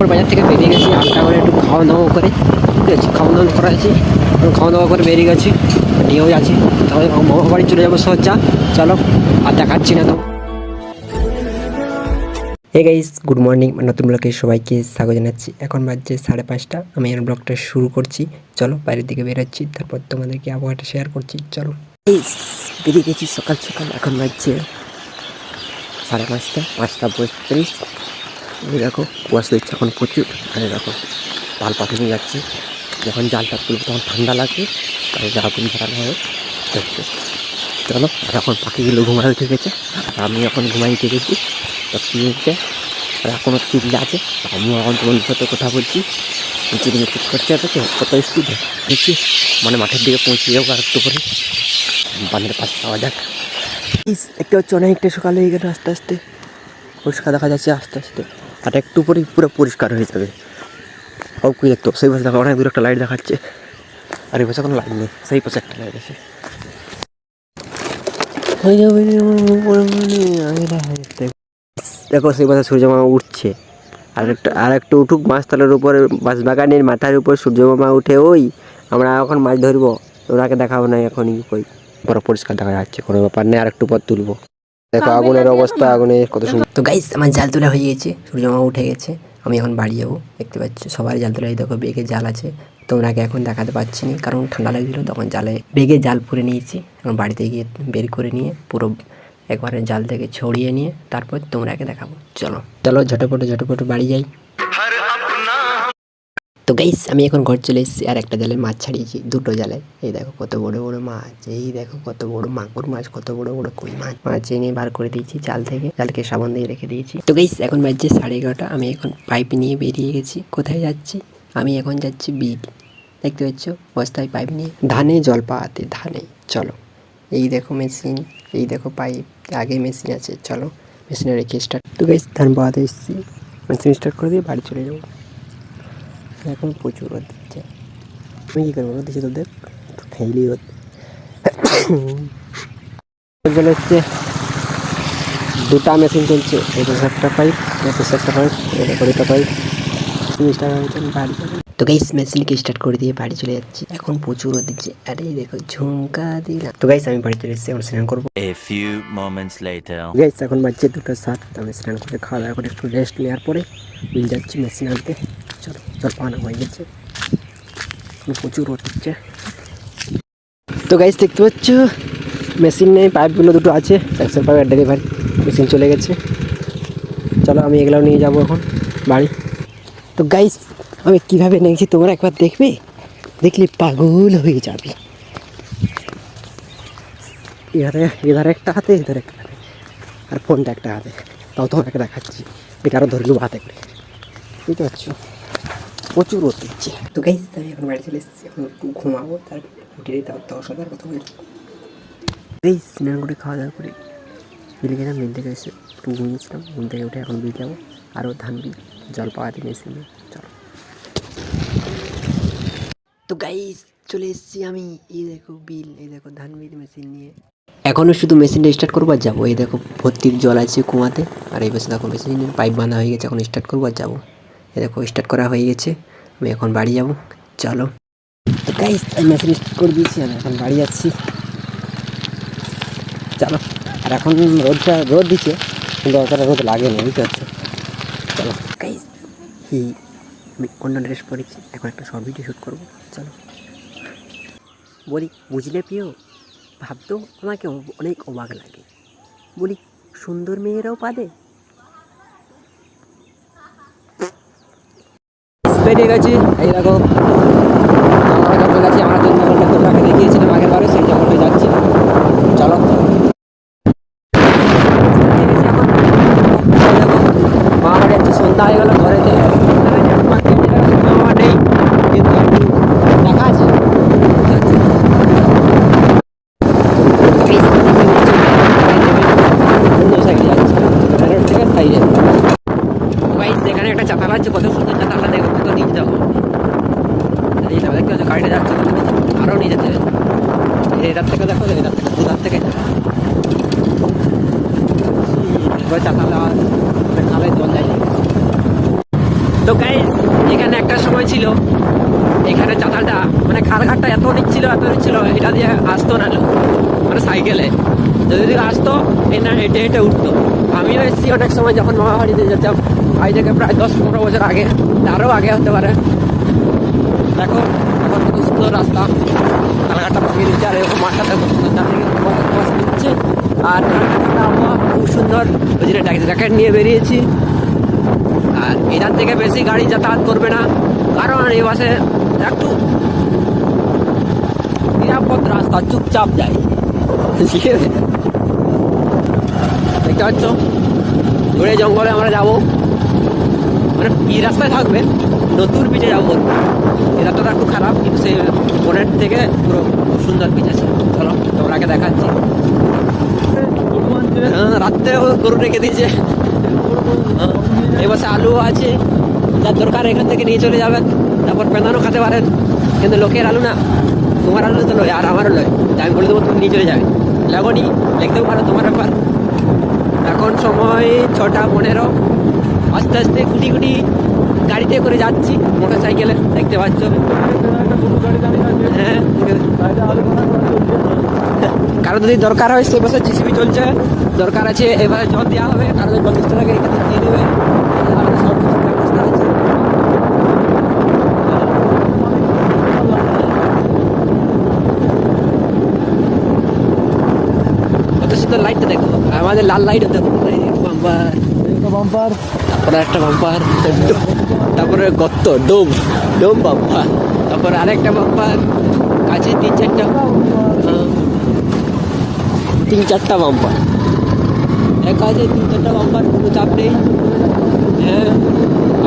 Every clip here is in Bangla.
বাজার থেকে বেরিয়ে গেছি আটটা করে একটু খাওয়া দাওয়া করে ঠিক আছে খাওয়া দাওয়া করা আছে এবং খাওয়া দাওয়া করে বেরিয়ে গেছি নিয়েও যাচ্ছি তাহলে মামা বাড়ি চলে যাব সজ্জা চলো আর দেখাচ্ছি না তো। হে গাইস গুড মর্নিং নতুন ব্লগে সবাইকে স্বাগত জানাচ্ছি। এখন বাজছে সাড়ে পাঁচটা আমি আমার ব্লগটা শুরু করছি। চলো বাইরের দিকে বেরোচ্ছি তারপর তোমাদেরকে আবহাওয়াটা শেয়ার করছি চলো। বেরিয়ে গেছি সকাল সকাল এখন বাজছে সাড়ে পাঁচটা পাঁচটা পঁয়ত্রিশ। এই দেখো, কুয়াশা দিচ্ছে এখন প্রচুর। আর দেখো পাল পাখি নিয়ে যাচ্ছে। যখন জালটা তুলবো তখন ঠান্ডা লাগবে তাই আগুন ধরানো হবে দেখছ। চলো এখন পাখিগুলো ঘুমাতে গেছে আর আমি এখন ঘুমাই গেছি তো কী হচ্ছে? আর এখনও চিল্লা আছে। আমিও এখন তোমাদের সাথে কথা বলছি। দিকে ঠিক করছে তো, কত স্পিডে দেখছি মানে মাঠের দিকে পৌঁছে যাব আর একটু করে বাঁধের পাশে যাওয়া যাক। দেখতে হচ্ছে অনেকটা সকাল হয়ে গেল আস্তে আস্তে। পরিষ্কার দেখা যাচ্ছে আস্তে আস্তে। আর একটু পরেই পুরো পরিষ্কার হয়ে যাবে। সব কি দেখতো? সেই পাশে দেখা, অনেক দূর একটা লাইট দেখাচ্ছে। আর এই পাশে কোনো লাইট নেই। সেই পাশে একটা লাইট আছে। দেখা সেই পাশে সূর্যমামা উঠছে। আর একটা, আর একটু উঠুক মাছতলার উপরে বাঁশ বাগানের মাথার উপর সূর্যমামা উঠে, ওই, আমরা এখন মাছ ধরবো। ওরাকে দেখাবো না এখনই কই। পুরো পরিষ্কার দেখা যাচ্ছে। কোনো ব্যাপার নেই আর একটু পর তুলবো। দেখো আগুনের অবস্থা আগুনে কত সুন্দর তো গাইস আমার জাল তোলা হয়ে গেছে সূর্যমা উঠে গেছে আমি এখন বাড়ি যাব দেখতে পাচ্ছ সবাই জাল তোলা দেখো বেগে জাল আছে তোমরাকে এখন দেখাতে পাচ্ছি না কারণ ঠান্ডা লাগছিল তখন জালে বেগে জাল পুরে নিয়েছি এখন বাড়িতে গিয়ে বের করে নিয়ে পুরো একবারে জাল থেকে ছড়িয়ে নিয়ে তারপর তোমরাকে দেখাবো চলো। চলো ঝটপটে ঝটপটে বাড়ি যাই। তো গাইস আমি এখন ঘর চলে এসেছি আর একটা জালে মাছ ছাড়িয়েছি, দুটো জালে। এই দেখো কত বড় বড় মাছ, এই দেখো কত বড় মাগুর মাছ, কত বড় বড় কই মাছ। মাছ এনে বার করে দিয়েছি জাল থেকে জালকে সাবান দিয়ে রেখে দিয়েছি। তো গাইস এখন বাজছে সাড়ে এগারোটা, আমি এখন পাইপ নিয়ে বেরিয়ে গেছি। কোথায় যাচ্ছি? আমি এখন যাচ্ছি বিল দেখতে পাচ্ছ? বস্তায় পাইপ নিয়ে। ধানে জল পাওয়াতে, ধানে। চলো। এই দেখো মেশিন এই দেখো পাইপ আগে মেশিন আছে, চলো। মেশিনে রেখে স্টার্ট তো গাইস ধান পাওয়াতে এসেছি। মেশিন স্টার্ট করে দিয়ে বাড়ি চলে যাব। এখন প্রচুর রোদ দিচ্ছে। আমি কী করব? রোদ দিচ্ছে তো দেখ ফেলি রোদ। চলে হচ্ছে দুটা মেশিন চলছে পাশে একটা পাইপ পাশে একটা পাইপ এটা একটা পাইপ হয়েছে বাড়ি তো গাইস মেশিনকে স্টার্ট করে দিয়ে বাড়ি চলে যাচ্ছি। এখন প্রচুর রোদ দিচ্ছে। আরে দেখো ঝুমকা দিলাম। তো গাইস আমি বাড়ি চলে এসেছি এখন স্নান করব। A few moments later. Guys এখন বাজছে দুটো সাত আমি স্নান করে খাওয়া দাওয়া করে একটু রেস্ট নেওয়ার পরে বিল যাচ্ছি মেশিন আনতে। জল পাওয়ানো হয়ে গেছে প্রচুর রোদ দিচ্ছে তো গাইস দেখতে পাচ্ছ মেশিন নেই পাইপগুলো দুটো আছে একশো পাইপ ডেলিভারি মেশিন চলে গেছে চলো আমি এগুলো নিয়ে যাব এখন বাড়ি তো গাইস আমি কীভাবে নিয়েছি তোমরা একবার দেখবে দেখলে পাগল হয়ে যাবে এধারে এধারে একটা হাতে এধারে একটা হাতে আর ফোনটা একটা হাতে তাও তোমাকে দেখাচ্ছি এটা আরও ধরে নেব হাতে করে বুঝতে পারছ প্রচুর রোদ দিচ্ছে তো গাইস আমি এখন বাড়ি চলে এসেছি। এখন একটু ঘুমাবো, তারপর তার তোমার সাথে আর কথা বলছি এই স্নান করে খাওয়া দাওয়া করে। বিলে গেলাম, বিল থেকে এসে একটু ঘুমিয়েছিলাম। ঘুম থেকে উঠে এখন বিল যাব আরও ধান বিল জল পাওয়াতে মেশিনে চলো। তো গাইস চলে এসেছি আমি। এই দেখো বিল, এই দেখো ধান বিল মেশিন নিয়ে। এখনও শুধু মেশিনটা স্টার্ট করব আর যাব। এই দেখো ভর্তির জল আছে কুয়াতে। আর এই পাশে দেখো মেশিন পাইপ বাঁধা হয়ে গেছে, এখন স্টার্ট করব আর যাব। এই দেখো স্টার্ট করা হয়ে গেছে। আমি এখন বাড়ি যাব। চলো। আমি মেশিন করে দিয়েছি, আমি এখন বাড়ি যাচ্ছি। চলো। আর এখন রোদটা, রোদ দিচ্ছে, কিন্তু অতটা রোদ লাগে না বুঝতে পারছ? চলো। হি, আমি অন্য ড্রেস পরেছি, এখন একটা শর্ট ভিডিও শ্যুট করব। চলো। বলি, বুঝলে প্রিয়? ভাবতেও আমাকে অনেক অবাক লাগে। বলি, সুন্দর মেয়েরাও পাদে? বেরিয়ে গেছি। এই নিয়ে যেতে হবে। এটার থেকে দেখো এটার থেকে দুধার থেকে। একবার চাকালে খালে জল যাই তো গাইজ এখানে একটা সময় ছিল। এখানে চাতালটা মানে খালঘাটটা এত নিচ্ছিল এত নিচ্ছিল এটা দিয়ে আসতো না মানে সাইকেলে। যদি যদি আসতো এটা হেঁটে হেঁটে উঠতো। আমিও এসেছি অনেক সময় যখন মামা বাড়িতে যেতাম। আজ থেকে প্রায় দশ, পনেরো বছর আগে, তারও আগে হতে পারে। দেখো, এখন কত সুন্দর রাস্তা। কালাঘাটটা পাঠিয়ে দিচ্ছে এরকম মাঠটা দেখো সুন্দর চারদিকে দিচ্ছে আর কালাঘাটটা আবহাওয়া খুব সুন্দর। ওই জন্য জ্যাকেট নিয়ে বেরিয়েছি। আর এখান থেকে বেশি গাড়ি যাতায়াত করবে না। কারণ এই বাসে একটু নিরাপদ রাস্তা চুপচাপ যায়। ঠিক আছে? দেখতে পাচ্ছ? ঘুরে জঙ্গলে আমরা যাব। মানে এই রাস্তায় থাকবে? নতুন পিঠে যাব এই রাস্তাটা একটু খারাপ, কিন্তু সেই বনের থেকে পুরো সুন্দর পিচ আছে। চলো তোমরাকে দেখাচ্ছি। হ্যাঁ, রাত্রেও গরু রেখে দিয়েছে। হ্যাঁ, এই বছর আলু আছে। যার দরকার এখান থেকে নিয়ে চলে যাবেন। তারপর পেঁদানো খেতে পারেন। কিন্তু লোকের আলু না। তোমার আলু তো নয় আর আমারও নয়। আমি বলে দেবো তুমি নিয়ে চলে যাবে। লাগনি দেখতেও পারো তোমার ব্যাপার। এখন সময় ছটা পনেরো। আস্তে আস্তে গুটি গুটি গাড়িতে করে যাচ্ছি। মোটর সাইকেলে দেখতে পাচ্ছ। কারও যদি দরকার হয় সে বছর জিসিবি চলছে। দরকার আছে, এবারে জল দেওয়া হবে কারও যদি চল্লিশ টাকা এখানে দিয়ে দেবে লাইটটা দেখো। আমাদের লাল লাইটও দেখো। বাম্পার বাম্পার তারপরে একটা বাম্পার তারপরে গত্ত ডোম ডোম বাম্পার তারপরে আরেকটা বাম্পার কাছে তিন চারটা হ্যাঁ, তিন চারটা বাম্পার। এক আছে তিন চারটা বাম্পার কোনো চাপ নেই। হ্যাঁ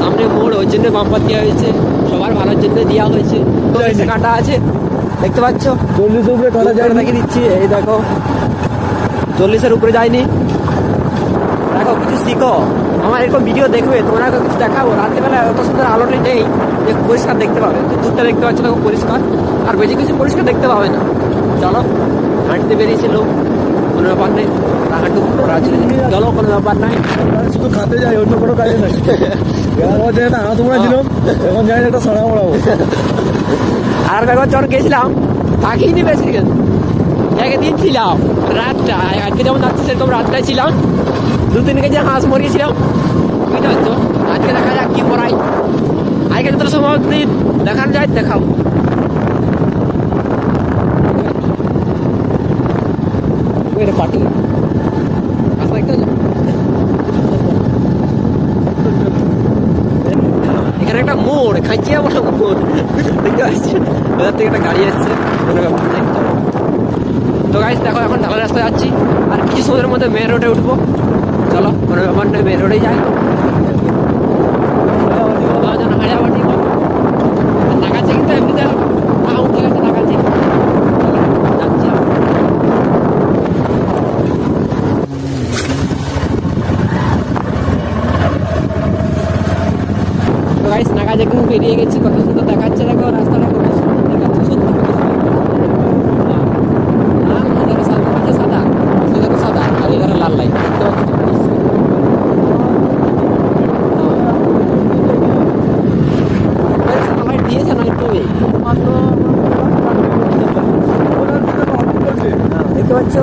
সামনে মোড় ওই জন্য বাম্পার দেওয়া হয়েছে। সবার ভালোর জন্য দেওয়া হয়েছে। কাটা আছে। দেখতে পাচ্ছ? চল্লিশ উপরে কাটা যায় উপরে দিচ্ছি এই দেখো। চল্লিশের উপরে যায়নি। কিছু শিখো। আমার এরকম ভিডিও দেখবে তোমরা কিছু দেখাবো। রাত্রিবেলা অত সুন্দর আলোটা নেই যে পরিষ্কার দেখতে পাবে। তো দূরটা দেখতে পাচ্ছ দেখো পরিষ্কার। আর বেশি কিছু পরিষ্কার দেখতে পাবে না। চলো হাঁটতে বেরিয়েছিল কোনো ব্যাপার নেই। হাঁটু ছিল চলো কোনো ব্যাপার নাই। শুধু খাতে যাই অন্য কোনো কাজে নাই। এবার বলছে একটা হাত উমরা ছিল এখন যাই একটা সাড়া মোড়াবো আর একবার চর গেছিলাম থাকিনি বেশি কিন্তু একদিন ছিলাম রাতটা। আজকে যেমন যাচ্ছি সেরকম রাতটায় ছিলাম। দু তিন কেজি হাঁস মরিয়েছিলাম। বুঝতে পারছ আজকে দেখা যাক কি করাই। আজকে যত সময় যদি দেখানো যায় ওইটা পাটি। দেখতে পাচ্ছ? এখানে একটা মোড় খাইছিয়া বলে মোড়। দেখতে পাচ্ছি? ওদের থেকে একটা গাড়ি এসছে কোনো ব্যাপার নেই তো গাইস দেখো, এখন ঢালা রাস্তায় যাচ্ছি। আর কিছু সময়ের মধ্যে মেন রোডে উঠবো। চলো কোনো ব্যাপার নেই মেন রোডেই যাই যেন হাজারবাটি নাগাচ্ছে কিন্তু এমনিতে না উঠতে গেছে নাগাচ্ছে চলো যাচ্ছি আমরা। তো গাইস নাগা যেখানে বেরিয়ে গেছি কত সুন্দর দেখাচ্ছে দেখো রাস্তাটা কত সুন্দর দেখাচ্ছে সত্যি কত সুন্দর হ্যাঁ। হ্যাঁ, এধারে সাদা আছে সাদা সেধারে সাদা আর এধারে লাল লাইট দেখতে পাচ্ছ নিশ্চয়ই। হ্যাঁ। সাদা লাইট দিয়েছে না একটু দেখতে পাচ্ছ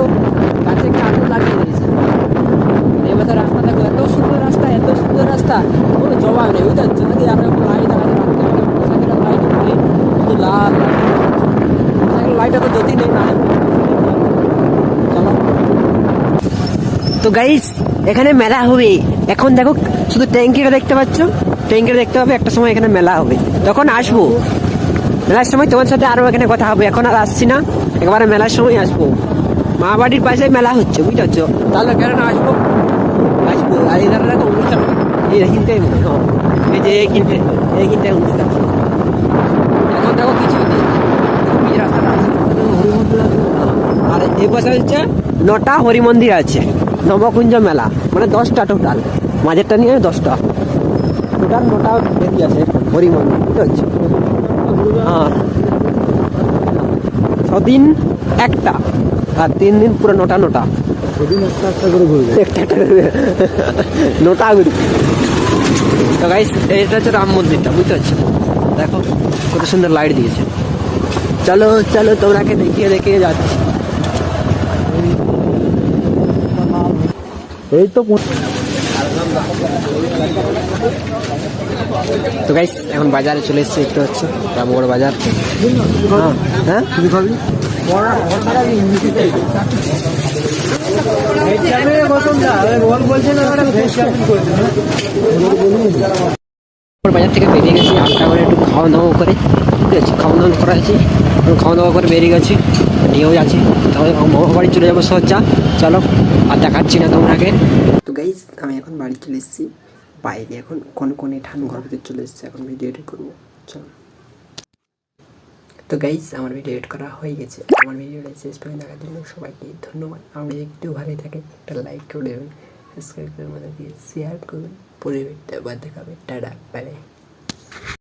গাছে একটা আগুন লাগিয়ে দিয়েছে এবার রাস্তা দেখো এত সুন্দর রাস্তা এত সুন্দর রাস্তা কোনো জবাব নেই। বুঝতে পারছ নাকি আর লাইট আছে মোটরসাইকেলের লাইট নেই শুধু লাল মোটরসাইকেল লাইট এত যদি নেই না তো গাইস এখানে মেলা হবে। এখন দেখো শুধু ট্যাঙ্কিটা দেখতে পাচ্ছ? ট্যাঙ্কিটা দেখতে হবে একটা সময় এখানে মেলা হবে। তখন আসব। মেলার সময় তোমার সাথে আরও এখানে কথা হবে। এখন আর আসছি না। একবারে মেলার সময় আসব। মা বাড়ির পাশে মেলা হচ্ছে বুঝতে পারছ? তাহলে কেন আসব? আসব। আর এই ধরনের অনুষ্ঠান। এইখানটাই মনে হয়। এই যে এইখানটাই এইখানটাই অনুষ্ঠান এখন দেখো কিছু নেই রাস্তাটা আছে আর হচ্ছে নটা হরি মন্দির আছে, নবকুঞ্জ মেলা মানে দশটা টোটাল মাঝেরটা নিয়ে দশটা টোটাল নটা বেরিয়ে আছে হরি মন্দির বুঝতে পারছ হ্যাঁ ছদিন একটা, আর তিন দিন পুরো নটা নটা প্রতিদিন একটা একটা করে ঘুরবে একটা একটা করে। নোটা তো গাইস এটা হচ্ছে রাম মন্দিরটা বুঝতে পারছ? দেখো কত সুন্দর লাইট দিয়েছে। চলো চলো তোমরাকে দেখিয়ে দেখিয়ে যাচ্ছি। এই তো তো গাইস এখন বাজারে চলে এসেছি দেখতে পাচ্ছ? রামগড় বাজার। হ্যাঁ। হ্যাঁ? বাজার থেকে বেরিয়ে গেছি করে একটু খাওয়া দাওয়া করে, ঠিক আছে, খাওয়া দাওয়া করা হয়েছে খাওয়া দাওয়া করে বেরিয়ে গেছি নিয়েও যাচ্ছি তাহলে মামা বাড়ি চলে যাব সজ্জা, চলো, আর দেখাচ্ছি না তোমাকে। তো গাইস আমি এখন বাড়ি চলে এসেছি, বাইরে এখন কোন কোন ঠান ঘর ভিতরে চলে এসেছি, এখন ভিডিও এডিট করব, চলো। তো গাইজ আমার ভিডিও এডিট করা হয়ে গেছে। আমার ভিডিওটা শেষ পর্যন্ত দেখার জন্য সবাইকে ধন্যবাদ। আমার একটু ভালো থাকে একটা লাইক করে দেবেন সাবস্ক্রাইব করে আমাদেরকে শেয়ার করবেন, পরিবেশটা আবার দেখাবে। Tata bye